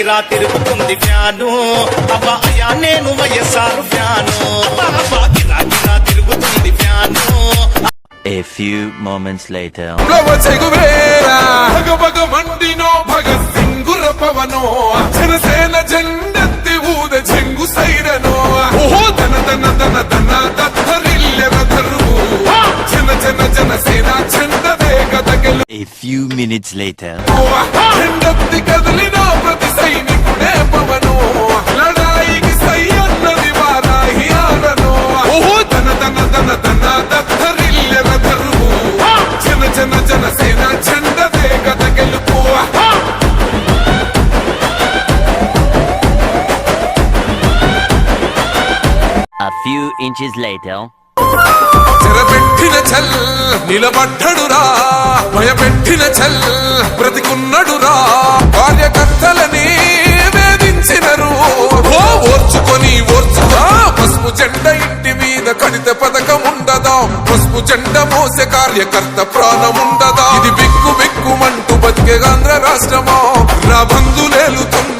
గిరా తిరుగుతుంది ఫ్యాను. అబ్బా అయ్యా నేను వైఎస్ఆర్ ఫ్యాను. అబ్బా అబ్బా గిరా గిరా తిరుగుతుంది fan. A few moments later. Janasena జెండెత్తి ఊద చెంగు సైరనో. ఓహో తన తన తన తన దత్తరిల్లెర ధరువు జన జన జనసేన చెండదే గద గెలు. A few minutes later. చెండెత్తి కదిలిన జన జన జనసేన చెండదే గద గెలుపు A few inches later. చెరపెట్టిన చల్ నిలబడ్డడురా. భయపెట్టిన చల్ బ్రతికున్నడురా. కార్యకర్తలని వేధించినరు. ఓర్చుకొని ఓర్చుగా పసుపు జెండ ఇంటి మీద కడిత పథకం ఉండదా? పసుపు జెండ మోసే కార్యకర్త ప్రాణం ఉండదా? ఇది బిక్కు బిక్కుమంటూ బతికే ఆంధ్ర రాష్ట్రమా? నా బంధులేలుతుంది